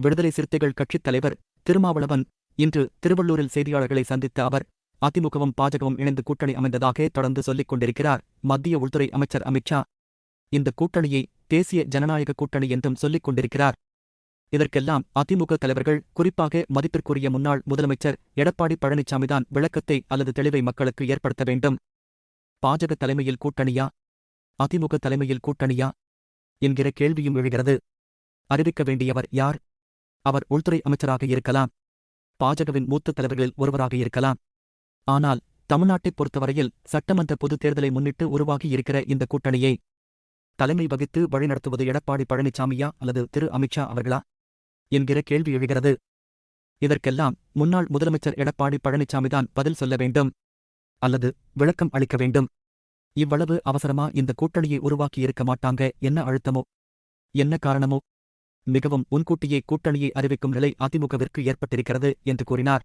விடுதலை சிறுத்தைகள் கட்சித் தலைவர் திருமாவளவன் இன்று திருவள்ளூரில் செய்தியாளர்களை சந்தித்த அவர் அதிமுகவும் பாஜகவும் இணைந்து கூட்டணி அமைந்ததாக தொடர்ந்து சொல்லிக் கொண்டிருக்கிறார் மத்திய உள்துறை அமைச்சர் அமித்ஷா இந்த கூட்டணியை தேசிய ஜனநாயக கூட்டணி என்றும் சொல்லிக் கொண்டிருக்கிறார். இதற்கெல்லாம் அதிமுக தலைவர்கள் குறிப்பாக மதிப்பிற்குரிய முன்னாள் முதலமைச்சர் எடப்பாடி பழனிசாமிதான் விளக்கத்தை அல்லது தெளிவை மக்களுக்கு ஏற்படுத்த வேண்டும். பாஜக தலைமையில் கூட்டணியா? அதிமுக தலைமையில் கூட்டணியா? என்கிற கேள்வியும் எழுகிறது. அறிவிக்க வேண்டியவர் யார்? அவர் உள்துறை அமைச்சராக இருக்கலாம். பாஜகவின் மூத்த தலைவர்களில் ஒருவராக இருக்கலாம். ஆனால் தமிழ்நாட்டைப் பொறுத்தவரையில் சட்டமன்ற பொதுத் தேர்தலை முன்னிட்டு உருவாகி இருக்கிற இந்த கூட்டணியை தலைமை வகித்து வழிநடத்துவது எடப்பாடி பழனிசாமியா அல்லது திரு அமித்ஷா அவர்களா? என்கிற கேள்வி எழுகிறது. இதற்கெல்லாம் முன்னாள் முதலமைச்சர் எடப்பாடி பழனிசாமிதான் பதில் சொல்ல வேண்டும். அல்லது விளக்கம் அளிக்க வேண்டும். இவ்வளவு அவசரமா இந்த கூட்டணியை உருவாக்கி இருக்க மாட்டாங்க. என்ன அழுத்தமோ? என்ன காரணமோ? மிகவும் முன்கூட்டியே கூட்டணியை அறிவிக்கும் நிலை அதிமுகவிற்கு ஏற்பட்டிருக்கிறது என்று கூறினார்.